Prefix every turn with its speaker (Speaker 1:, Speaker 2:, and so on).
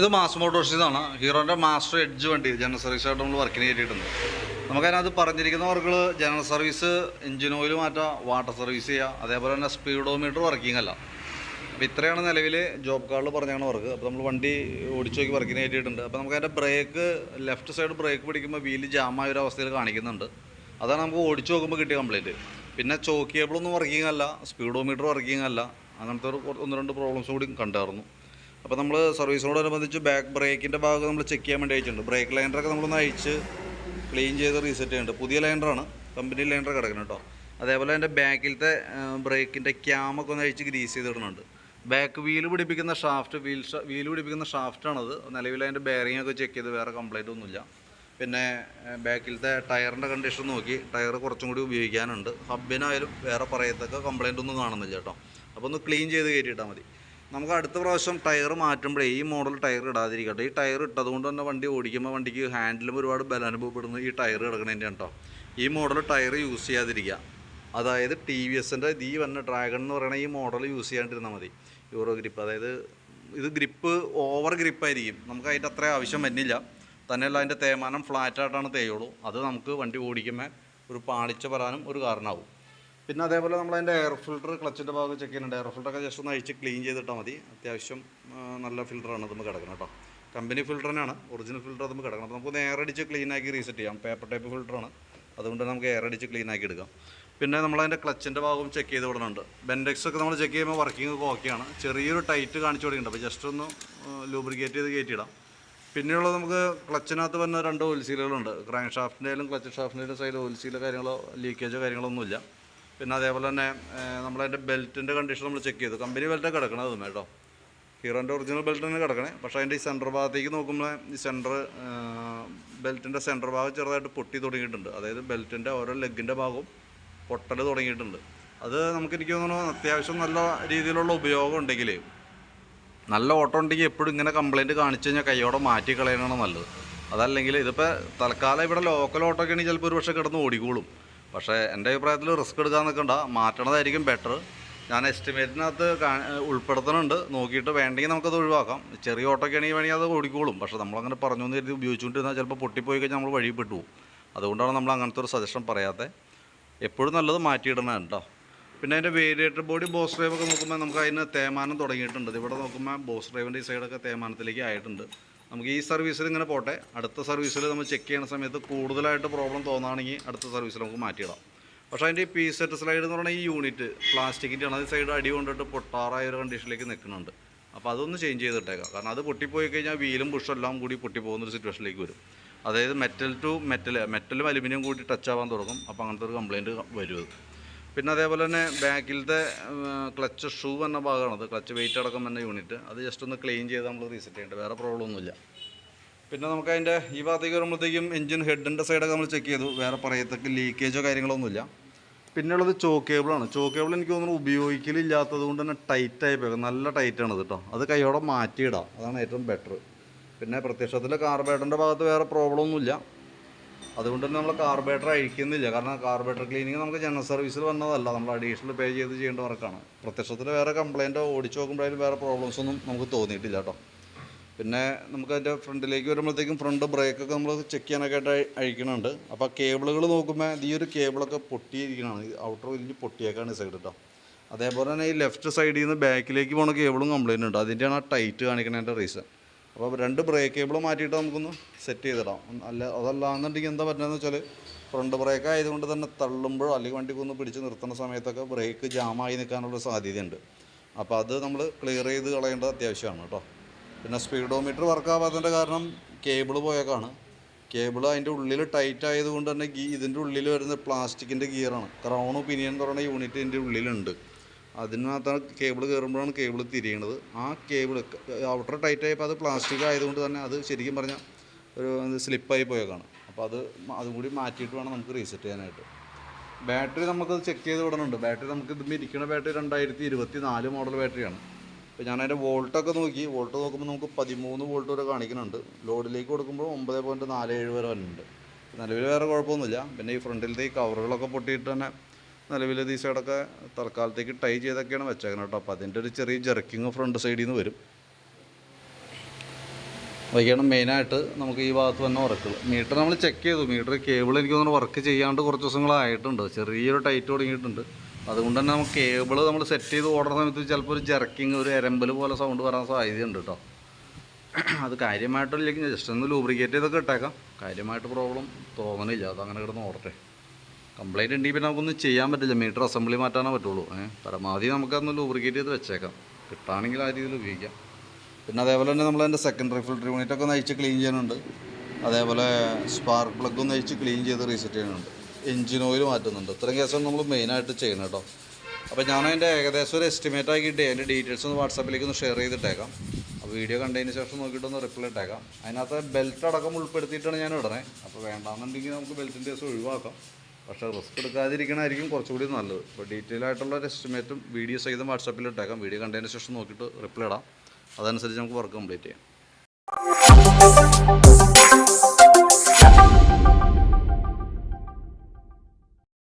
Speaker 1: ഇത് മാസ് മോട്ടോഴ്സിന്നാണ് ഹീറോന്റെ മാസ്റ്റർ എഡ്ജ് വണ്ടി ജനറൽ സർവീസായിട്ട് നമ്മൾ വർക്കിന് കയറ്റിയിട്ടുണ്ട് നമുക്കതിനകത്ത് പറഞ്ഞിരിക്കുന്ന വർക്കുകൾ ജനറൽ സർവീസ് എഞ്ചിൻ ഓയിൽ മാറ്റാം വാട്ടർ സർവീസ് ചെയ്യുക അതേപോലെ തന്നെ സ്പീഡോമീറ്റർ വർക്കിംഗ് അല്ല. അപ്പോൾ ഇത്രയാണ് നിലവിൽ ജോബ് കാർഡിൽ പറഞ്ഞാണ് വർക്ക് അപ്പോൾ നമ്മൾ വണ്ടി ഓടിച്ചു നോക്കി വർക്കിന് കയറ്റിയിട്ടുണ്ട് അപ്പോൾ നമുക്ക് അതിന്റെ ബ്രേക്ക് ലെഫ്റ്റ് സൈഡ് ബ്രേക്ക് പിടിക്കുമ്പോൾ വീൽ ജാമായ ഒരു അവസ്ഥയിൽ കാണിക്കുന്നുണ്ട്. അതാണ് നമുക്ക് ഓടിച്ചു നോക്കുമ്പോൾ കിട്ടിയ കംപ്ലയിന്റ് പിന്നെ ചോക്ക് കേബിളൊന്നും വർക്കിംഗ് അല്ല സ്പീഡോമീറ്റർ വർക്കിംഗ് അല്ല അങ്ങനത്തെ ഒരു ഒന്ന് രണ്ട് പ്രോബ്ലംസ് കൂടി കണ്ടായിരുന്നു. അപ്പോൾ നമ്മൾ സർവീസിനോടനുബന്ധിച്ച് ബാക്ക് ബ്രേക്കിന്റെ ഭാഗം നമ്മൾ ചെക്ക് ചെയ്യാൻ വേണ്ടി അയച്ചിട്ടുണ്ട്. ബ്രേക്ക് ലൈൻഡറൊക്കെ നമ്മളൊന്ന് അയച്ച് ക്ലീൻ ചെയ്ത് റീസെറ്റ് ചെയ്യുന്നുണ്ട്. പുതിയ ലൈൻഡറാണ് കമ്പനി ലൈൻഡർ കിടക്കുന്നത് കേട്ടോ അതേപോലെ എന്റെ ബാക്കിലത്തെ ബ്രേക്കിന്റെ ക്യാമൊക്കെ ഒന്ന് അഴിച്ച് ഗ്രീസ് ചെയ്തിടുന്നുണ്ട് ബാക്ക് വീൽ പിടിപ്പിക്കുന്ന ഷാഫ്റ്റ് വീൽ വീൽ പിടിപ്പിക്കുന്ന ഷാഫ്റ്റാണത് നിലവിൽ അതിന്റെ ബെയറിംഗ് ഒക്കെ ചെക്ക് ചെയ്ത് വേറെ കംപ്ലൈന്റ് ഒന്നുമില്ല. പിന്നെ ബാക്കിലത്തെ ടയറിന്റെ കണ്ടീഷൻ നോക്കി. ടയർ കുറച്ചും കൂടി ഉപയോഗിക്കാനുണ്ട്. ഹബിനായാലും വേറെ പറയത്തക്ക കംപ്ലൈന്റ് ഒന്നും കാണുന്നില്ല കേട്ടോ അപ്പോൾ ഒന്ന് ക്ലീൻ ചെയ്ത് കയറ്റിയിട്ടാൽ മതി. നമുക്ക് അടുത്ത പ്രാവശ്യം ടയർ മാറ്റുമ്പോഴേ ഈ മോഡൽ ടയർ ഇടാതിരിക്കട്ടെ. ഈ ടയർ ഇട്ടതുകൊണ്ട് തന്നെ വണ്ടി ഓടിക്കുമ്പോൾ വണ്ടിക്ക് ഹാൻഡിലും ഒരുപാട് ബലം അനുഭവപ്പെടുന്നത് ഈ ടയർ കിടക്കണതിന്റെ കേട്ടോ ഈ മോഡൽ ടയർ യൂസ് ചെയ്യാതിരിക്കുക. അതായത് ടി വി എസിന്റെ ഈ വന്ന ഡ്രാഗൺ എന്ന് പറയുന്ന ഈ മോഡൽ യൂസ് ചെയ്യാണ്ടിരുന്നാൽ മതി. യൂറോ ഗ്രിപ്പ് അതായത് ഇത് ഗ്രിപ്പ് ഓവർ ഗ്രിപ്പായിരിക്കും നമുക്ക് അതിന്റെ അത്ര ആവശ്യം വരുന്നില്ല. തന്നെയല്ല അതിന്റെ തേമാനം ഫ്ലാറ്റായിട്ടാണ് തേയുള്ളൂ. അത് നമുക്ക് വണ്ടി ഓടിക്കുമ്പോൾ ഒരു പാളിച്ച വരാനും ഒരു കാരണമാവും. പിന്നെ അതേപോലെ നമ്മൾ അതിന്റെ എയർ ഫിൽട്ടർ ക്ലച്ചിന്റെ ഭാഗം ചെക്ക് ചെയ്യുന്നുണ്ട്. എയർ ഫിൽറ്ററൊക്കെ ജസ്റ്റ് ഒന്ന് അഴിച്ച് ക്ലീൻ ചെയ്തിട്ടാൽ മതി. അത്യാവശ്യം നല്ല ഫിൽട്ടറാണ് നമുക്ക് കിടക്കുന്നത് കേട്ടോ കമ്പനി ഫിൽറ്റർ തന്നെയാണ്. ഒറിജിനൽ ഫിൽട്ടർ നമുക്ക് കിടക്കണം. അപ്പോൾ നമുക്ക് എയർ അടിച്ച് ക്ലീൻ ആക്കി റീസെറ്റ് ചെയ്യാം. പേപ്പർ ടൈപ്പ് ഫിൽട്ടറാണ് അതുകൊണ്ട് നമുക്ക് എയർ അടിച്ച് ക്ലീൻ ആക്കി എടുക്കാം. പിന്നെ നമ്മൾ നമ്മളതിന്റെ ക്ലച്ചിന്റെ ഭാഗം ചെക്ക് ചെയ്ത് വിടുന്നുണ്ട് ബെൻഡെക്സ് ഒക്കെ നമ്മൾ ചെക്ക് ചെയ്യുമ്പോൾ വർക്കിംഗ് ഓക്കെയാണ് ചെറിയൊരു ടൈറ്റ് കാണിച്ചു തുടങ്ങിയിട്ടുണ്ട് അപ്പോൾ ജസ്റ്റ് ഒന്ന് ലൂബ്രിക്കേറ്റ് ചെയ്ത് കയറ്റിയിടാം. പിന്നെയുള്ളത് നമുക്ക് ക്ലച്ചിനകത്ത് വന്ന രണ്ട് ഓയിൽ ക്രാങ്ക് ഷാഫ്റ്റിന്റെ ആയാലും ക്ലച്ച് ഷാഫ്റ്റിന്റെ സൈഡിൽ ഓയിൽ കാര്യങ്ങളോ ലീക്കേജോ കാര്യങ്ങളോ ഒന്നുമില്ല. പിന്നെ അതേപോലെ തന്നെ നമ്മളതിന്റെ ബെൽറ്റിന്റെ കണ്ടീഷൻ നമ്മൾ ചെക്ക് ചെയ്തു. കമ്പനി ബെൽറ്റൊക്കെ കിടക്കണം അതും കേട്ടോ. ഹീറോന്റെ ഒറിജിനൽ ബെൽറ്റ് തന്നെ കിടക്കണേ. പക്ഷേ അതിന്റെ ഈ സെന്റർ ഭാഗത്തേക്ക് നോക്കുമ്പോൾ ഈ സെന്റർ ബെൽറ്റിന്റെ സെന്റർ ഭാഗം ചെറുതായിട്ട് പൊട്ടി തുടങ്ങിയിട്ടുണ്ട്. അതായത് ബെൽറ്റിന്റെ ഓരോ ലെഗിന്റെ ഭാഗവും പൊട്ടൽ തുടങ്ങിയിട്ടുണ്ട്. അത് നമുക്ക് എനിക്ക് തോന്നുന്നു അത്യാവശ്യം നല്ല രീതിയിലുള്ള ഉപയോഗം ഉണ്ടെങ്കിൽ നല്ല ഓട്ടം ഉണ്ടെങ്കിൽ എപ്പോഴും ഇങ്ങനെ കംപ്ലയിന്റ് കാണിച്ചു കഴിഞ്ഞാൽ കൈയോടെ മാറ്റി കളയണതാണ് നല്ലത്. അതല്ലെങ്കിൽ ഇതിപ്പോൾ തൽക്കാലം ഇവിടെ ലോക്കൽ ഓട്ടോ ഒക്കെ ആണെങ്കിൽ ചിലപ്പോൾ ഒരു പക്ഷേ കിടന്ന് ഓടിക്കോളും. പക്ഷേ എന്റെ അഭിപ്രായത്തിൽ റിസ്ക് എടുക്കാൻ നിൽക്കണ്ട. മാറ്റണതായിരിക്കും ബെറ്റർ ഞാൻ എസ്റ്റിമേറ്റിനകത്ത് ഉൾപ്പെടുത്തണുണ്ട്. നോക്കിയിട്ട് വേണ്ടെങ്കിൽ നമുക്കത് ഒഴിവാക്കാം. ചെറിയ ഓട്ടോ ഒക്കെ ആണെങ്കിൽ വേണമെങ്കിൽ അത് ഓടിക്കോളും. പക്ഷേ നമ്മളങ്ങനെ പറഞ്ഞു എന്ന് കരുതി ഉപയോഗിച്ചുകൊണ്ടിരുന്നാൽ ചിലപ്പോൾ പൊട്ടിപ്പോയി കഴിഞ്ഞാൽ നമ്മൾ വഴി പെട്ടു അതുകൊണ്ടാണ് നമ്മൾ അങ്ങനത്തെ ഒരു സജഷൻ പറയാത്തത് എപ്പോഴും നല്ലത് മാറ്റിയിടണം കേട്ടോ. പിന്നെ അതിന്റെ വേരിയേറ്റർ ബോഡി ബോസ് ഡ്രൈവൊക്കെ നോക്കുമ്പോൾ നമുക്ക് അതിന് തേമാനം തുടങ്ങിയിട്ടുണ്ട്. ഇവിടെ നോക്കുമ്പോൾ ബോസ് ഡ്രൈവിന്റെ ഈ സൈഡൊക്കെ തേമാനത്തിലേക്ക് ആയിട്ടുണ്ട്. നമുക്ക് ഈ സർവീസിൽ ഇങ്ങനെ പോട്ടെ. അടുത്ത സർവീസിൽ നമ്മൾ ചെക്ക് ചെയ്യുന്ന സമയത്ത് കൂടുതലായിട്ട് പ്രോബ്ലം തോന്നുകയാണെങ്കിൽ അടുത്ത സർവീസിൽ നമുക്ക് മാറ്റിയിടാം. പക്ഷേ അതിന്റെ ഈ പി സെറ്റ് സ്ലൈഡ് എന്ന് പറഞ്ഞാൽ ഈ യൂണിറ്റ് പ്ലാസ്റ്റിക്കിന്റെ ആണ്. അത് സൈഡ് അടി കൊണ്ടിട്ട് പൊട്ടാറായ ഒരു കണ്ടീഷനിലേക്ക് നിൽക്കുന്നുണ്ട്. അപ്പോൾ അതൊന്ന് ചേഞ്ച് ചെയ്തിട്ടേക്കാം. കാരണം അത് പൊട്ടിപ്പോയി കഴിഞ്ഞാൽ വീലും ബുഷും എല്ലാം കൂടി പൊട്ടിപ്പോകുന്ന ഒരു സിറ്റുവേഷനിലേക്ക് വരും. അതായത് മെറ്റൽ ടു മെറ്റൽ മെറ്റലും അലുമിനിയം കൂടി ടച്ച് ആവാൻ തുടങ്ങും. അപ്പോൾ അങ്ങനത്തെ ഒരു കംപ്ലയിന്റ് വരും പിന്നെ അതേപോലെ തന്നെ ബാക്കിലത്തെ ക്ലച്ച് ഷൂ എന്ന ഭാഗമാണത്. ക്ലച്ച് വെയിറ്റ് അടക്കം എന്ന യൂണിറ്റ്. അത് ജസ്റ്റ് ഒന്ന് ക്ലീൻ ചെയ്ത് നമ്മൾ റീസെറ്റ് ചെയ്യേണ്ടത് വേറെ പ്രോബ്ലം ഒന്നുമില്ല. പിന്നെ നമുക്ക് അതിന്റെ ഈ ഭാഗത്തേക്ക് വരുമ്പോഴത്തേക്കും എഞ്ചിൻ ഹെഡിന്റെ സൈഡൊക്കെ നമ്മൾ ചെക്ക് ചെയ്തു. വേറെ പറയത്തക്ക ലീക്കേജോ കാര്യങ്ങളൊന്നുമില്ല പിന്നെയുള്ളത് ചോക്ക് കേബിളാണ് ചോക്ക് കേബിൾ എനിക്ക് തോന്നുന്നു ഉപയോഗിക്കലില്ലാത്തത് കൊണ്ട് തന്നെ ടൈറ്റ് ആയി പോകും നല്ല ടൈറ്റാണ് കേട്ടോ അത് കൈയോടെ മാറ്റിയിടാം. അതാണ് ഏറ്റവും ബെറ്റർ പിന്നെ പ്രത്യക്ഷത്തിൽ കാർബേറ്ററിന്റെ ഭാഗത്ത് വേറെ പ്രോബ്ലം ഒന്നുമില്ല. അതുകൊണ്ട് തന്നെ നമ്മൾ കാർബേറ്റർ അഴിക്കുന്നില്ല. കാരണം കാർബേറ്റർ ക്ലീനിങ് നമുക്ക് ജനറൽ സർവീസിൽ വന്നതല്ല. നമ്മൾ അഡീഷണൽ പേ ചെയ്ത് ചെയ്യേണ്ട വർക്കാണ്. പ്രത്യക്ഷത്തിൽ വേറെ കംപ്ലയിന്റോ ഓടിച്ച് നോക്കുമ്പോഴായാലും വേറെ പ്രോബ്ലംസ് ഒന്നും നമുക്ക് തോന്നിയിട്ടില്ല കേട്ടോ. പിന്നെ നമുക്ക് അതിന്റെ ഫ്രണ്ടിലേക്ക് വരുമ്പോഴത്തേക്കും ഫ്രണ്ട് ബ്രേക്കൊക്കെ നമ്മൾ ചെക്ക് ചെയ്യാനൊക്കെ ആയിട്ട് അഴിക്കുന്നുണ്ട് അപ്പോൾ കേബിളുകൾ നോക്കുമ്പോൾ ഈ ഒരു കേബിളൊക്കെ പൊട്ടിയിരിക്കണതാണ്. ഔട്ടർ വലിഞ്ഞ് പൊട്ടിയേക്കാണ് ഈ സൈഡ് കേട്ടോ അതേപോലെ തന്നെ ഈ ലെഫ്റ്റ് സൈഡിൽ നിന്ന് ബാക്കിലേക്ക് പോണ കേബിളും കംപ്ലയിന്റ് ഉണ്ട്. അതിന്റെയാണ് ആ ടൈറ്റ് കാണിക്കുന്നതിന്റെ റീസൺ അപ്പോൾ രണ്ട് ബ്രേക്ക് കേബിൾ മാറ്റിയിട്ട് നമുക്കൊന്ന് സെറ്റ് ചെയ്തിടാം. അല്ല അതല്ല എന്നുണ്ടെങ്കിൽ എന്താ പറ്റുന്നത് വെച്ചാൽ ഫ്രണ്ട് ബ്രേക്ക് ആയതുകൊണ്ട് തന്നെ തള്ളുമ്പോഴോ അല്ലെങ്കിൽ വണ്ടിക്ക് ഒന്ന് പിടിച്ച് നിർത്തുന്ന സമയത്തൊക്കെ ബ്രേക്ക് ജാമായി നിൽക്കാനുള്ള സാധ്യതയുണ്ട്. അപ്പോൾ അത് നമ്മൾ ക്ലിയർ ചെയ്ത് കളയേണ്ടത് അത്യാവശ്യമാണ് കേട്ടോ. പിന്നെ സ്പീഡോമീറ്റർ വർക്ക് ആവാത്തതിന്റെ കാരണം കേബിൾ പോയേക്കാണ്. കേബിൾ അതിന്റെ ഉള്ളിൽ ടൈറ്റ് ആയതുകൊണ്ട് തന്നെ ഗീ ഇതിന്റെ ഉള്ളിൽ വരുന്ന പ്ലാസ്റ്റിക്കിന്റെ ഗിയറാണ് ക്രൗൺ ഒപ്പീനിയൻ എന്ന് പറയുന്ന യൂണിറ്റ് ഇതിന്റെ ഉള്ളിലുണ്ട്. അതിനകത്താണ് കേബിൾ കയറുമ്പോഴാണ് കേബിൾ തിരിയണത്. ആ കേബിൾ ഔട്ടർ ടൈറ്റ് ആയപ്പോൾ അത് പ്ലാസ്റ്റിക് ആയതുകൊണ്ട് തന്നെ അത് ശരിക്കും പറഞ്ഞാൽ ഒരു സ്ലിപ്പായി പോയേക്കാണ്. അപ്പോൾ അത് അതും കൂടി മാറ്റിയിട്ട് വേണം നമുക്ക് റീസെറ്റ് ചെയ്യാനായിട്ട്. ബാറ്ററി നമുക്കത് ചെക്ക് ചെയ്ത് വിടണുണ്ട്. ബാറ്ററി നമുക്ക് ഇതിൽ ഇരിക്കുന്ന ബാറ്ററി രണ്ടായിരത്തി ഇരുപത്തി നാല് മോഡൽ ബാറ്ററിയാണ്. അപ്പോൾ ഞാൻ അതിന്റെ വോൾട്ടൊക്കെ നോക്കി. വോൾട്ട് നോക്കുമ്പോൾ നമുക്ക് പതിമൂന്ന് വോൾട്ട് വരെ കാണിക്കുന്നുണ്ട്. ലോഡിലേക്ക് കൊടുക്കുമ്പോൾ ഒമ്പത് പോയിന്റ് നാല് ഏഴ് വരെ വരുന്നുണ്ട്. നിലവിൽ വേറെ കുഴപ്പമൊന്നുമില്ല. പിന്നെ ഈ ഫ്രണ്ടിലത്തെ ഈ കവറുകളൊക്കെ പൊട്ടിയിട്ട് തന്നെ നിലവിൽ ഈ സൈഡൊക്കെ തൽക്കാലത്തേക്ക് ടൈ ചെയ്തൊക്കെയാണ് വെച്ചേക്കുന്നത് കേട്ടോ. അപ്പോൾ അതിന്റെ ഒരു ചെറിയ ജെർക്കിങ് ഫ്രണ്ട് സൈഡിൽ നിന്ന് വരും. അതൊക്കെയാണ് മെയിനായിട്ട് നമുക്ക് ഈ ഭാഗത്ത് തന്നെ വർക്കുകൾ മീറ്റർ നമ്മൾ ചെക്ക് ചെയ്തു. മീറ്റർ കേബിൾ എനിക്ക് തോന്നുന്നു വർക്ക് ചെയ്യാണ്ട് കുറച്ച് ദിവസങ്ങളായിട്ടുണ്ട്. ചെറിയൊരു ടൈറ്റ് തുടങ്ങിയിട്ടുണ്ട്. അതുകൊണ്ട് തന്നെ നമുക്ക് കേബിൾ നമ്മൾ സെറ്റ് ചെയ്ത് ഓടുന്ന സമയത്ത് ചിലപ്പോൾ ഒരു ജെർക്കിങ് ഒരു എരമ്പൽ പോലെ സൗണ്ട് വരാൻ സാധ്യതയുണ്ട് കേട്ടോ. അത് കാര്യമായിട്ടില്ലെങ്കിൽ ജസ്റ്റ് ഒന്ന് ലൂബ്രിക്കേറ്റ് ചെയ്തൊക്കെ ഇട്ടേക്കാം. കാര്യമായിട്ട് പ്രോബ്ലം തോന്നണില്ല. അതങ്ങനെ കിടന്ന് ഓടട്ടെ. കംപ്ലൈന്റ് ഉണ്ടെങ്കിൽ പിന്നെ നമുക്കൊന്നും ചെയ്യാൻ പറ്റില്ല. മീറ്റർ അസംബ്ലി മാറ്റാനേ പറ്റുള്ളൂ. ഏഹ് പരമാവധി നമുക്കതൊന്ന് ലൂബ്രിക്കേറ്റ് ചെയ്ത് വെച്ചേക്കാം. കിട്ടുകയാണെങ്കിൽ ആ രീതിയിൽ ഉപയോഗിക്കാം. പിന്നെ അതേപോലെ തന്നെ നമ്മളതിന്റെ സെക്കൻഡ് ഫിൽറ്റർ യൂണിറ്റ് ഒക്കെ നയിച്ച് ക്ലീൻ ചെയ്യാനുണ്ട്. അതേപോലെ സ്പാർക്ക് പ്ലഗ് ഒന്ന് നയിച്ച് ക്ലീൻ ചെയ്ത് റീസെറ്റ് ചെയ്യുന്നുണ്ട് എഞ്ചിൻ ഓയിൽ മാറ്റുന്നുണ്ട്. ഇത്രയും കേസാണ് നമ്മൾ മെയിനായിട്ട് ചെയ്യുന്നത് കേട്ടോ. അപ്പോൾ ഞാൻ അതിന്റെ ഏകദേശം ഒരു എസ്റ്റിമേറ്റ് ആക്കിയിട്ട് അതിന്റെ ഡീറ്റെയിൽസ് ഒന്ന് വാട്സാപ്പിലേക്ക് ഒന്ന് ഷെയർ ചെയ്തിട്ടേക്കാം. അപ്പോൾ വീഡിയോ കണ്ടതിന് ശേഷം നോക്കിയിട്ടൊന്ന് റിപ്ലൈ ഇട്ടേക്കാം. അതിനകത്ത് ബെൽറ്റ് അടക്കം ഉൾപ്പെടുത്തിയിട്ടാണ് ഞാൻ ഇടണേ അപ്പോൾ വേണ്ടാന്നുണ്ടെങ്കിൽ നമുക്ക് ബെൽറ്റിന്റെ ദിവസം ഒഴിവാക്കാം. പക്ഷേ റിസ്ക് എടുക്കാതിരിക്കണമായിരിക്കും കുറച്ചുകൂടി നല്ലത്. അപ്പോൾ ഡീറ്റെയിൽ ആയിട്ടുള്ള ഒരു എസ്റ്റിമേറ്റും വീഡിയോ സഹിതം വാട്സാപ്പിൽ ഇട്ടേക്കാം. വീഡിയോ കണ്ടതിന് ശേഷം നോക്കിയിട്ട് റിപ്ലൈ ഇടാം. അതനുസരിച്ച് നമുക്ക് വർക്ക് കംപ്ലീറ്റ് ചെയ്യാം.